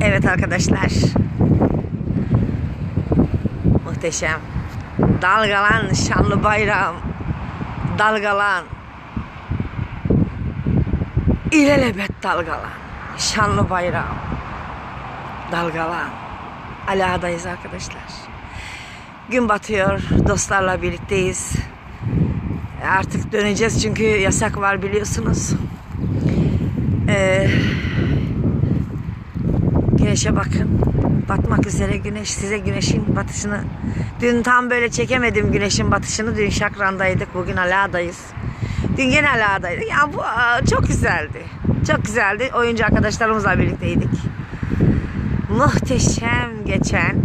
Evet arkadaşlar. Muhteşem. Dalgalan şanlı bayrağım. Dalgalan. İlelebet dalgalan. Şanlı bayrağım. Dalgalan. Ala'dayız arkadaşlar. Gün batıyor. Dostlarla birlikteyiz. Artık döneceğiz çünkü yasak var biliyorsunuz. Ee, güneşe bakın. Batmak üzere güneş. Size güneşin batışını. Dün tam böyle çekemedim güneşin batışını. Dün Şakran'daydık. Bugün Ala'dayız. Dün gene Ala'daydık. Ya bu çok güzeldi. Çok güzeldi. Oyuncu arkadaşlarımızla birlikteydik. Muhteşem geçen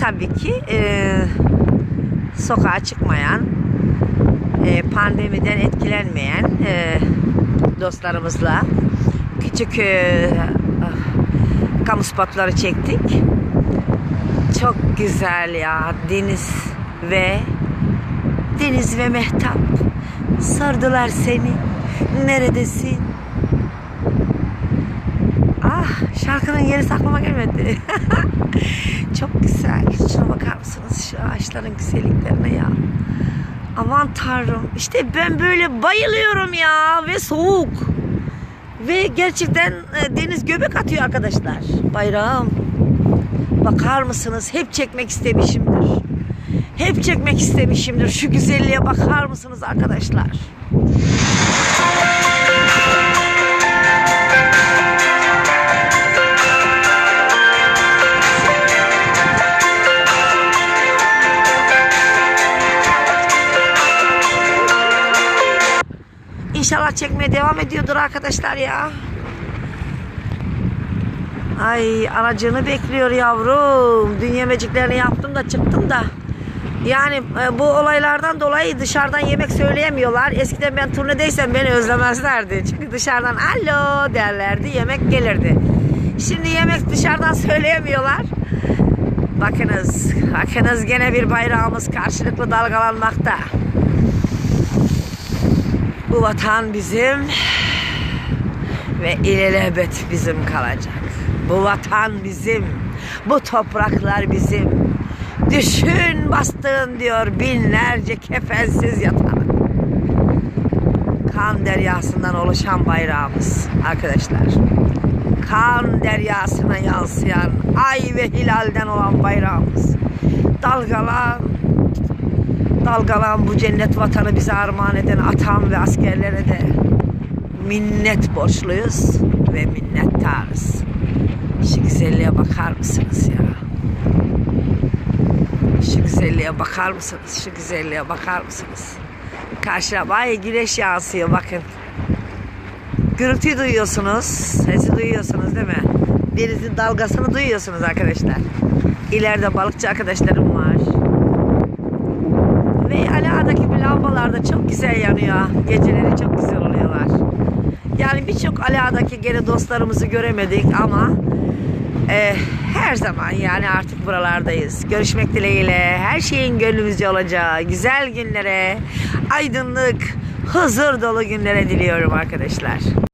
tabii ki e, sokağa çıkmayan e, pandemiden etkilenmeyen e, dostlarımızla küçük e, ah, kamu spotları çektik. Çok güzel ya deniz ve deniz ve mehtap sordular seni neredesin? Ah şarkının yeri aklıma gelmedi. Çok güzel. Şuna bakar mısınız şu ağaçların güzelliklerine ya. Aman tanrım. İşte ben böyle bayılıyorum ya ve soğuk. Ve gerçekten e, deniz göbek atıyor arkadaşlar. Bayrağım. Bakar mısınız? Hep çekmek istemişimdir. Hep çekmek istemişimdir. Şu güzelliğe bakar mısınız arkadaşlar? İnşallah çekmeye devam ediyordur arkadaşlar ya. Ay aracını bekliyor yavrum. Dün yemeciklerini yaptım da çıktım da. Yani e, bu olaylardan dolayı dışarıdan yemek söyleyemiyorlar. Eskiden ben turnedeysem beni özlemezlerdi. Çünkü dışarıdan alo derlerdi yemek gelirdi. Şimdi yemek dışarıdan söyleyemiyorlar. Bakınız, bakınız gene bir bayrağımız karşılıklı dalgalanmakta. Bu vatan bizim ve ilelebet bizim kalacak. Bu vatan bizim, bu topraklar bizim. Düşün bastığın diyor binlerce kefensiz yatanı. Kan deryasından oluşan bayrağımız arkadaşlar. Kan deryasına yansıyan ay ve hilalden olan bayrağımız. Dalgalan, dalgalan bu cennet vatanı bize armağan eden atam ve askerlere de minnet borçluyuz ve minnettarız. Şu güzelliğe bakar mısınız ya? Şu güzelliğe bakar mısınız? Şu güzelliğe bakar mısınız? Karşıya bay güneş yansıyor bakın. Gürültüyü duyuyorsunuz. Sesi duyuyorsunuz değil mi? Denizin dalgasını duyuyorsunuz arkadaşlar. İleride balıkçı arkadaşlarım var. Ve Ala'daki bu lambalar da çok güzel yanıyor. Geceleri çok güzel oluyorlar. Yani birçok Ala'daki gene dostlarımızı göremedik ama e, her zaman yani artık buralardayız. Görüşmek dileğiyle her şeyin gönlümüzce olacağı güzel günlere, aydınlık, huzur dolu günlere diliyorum arkadaşlar.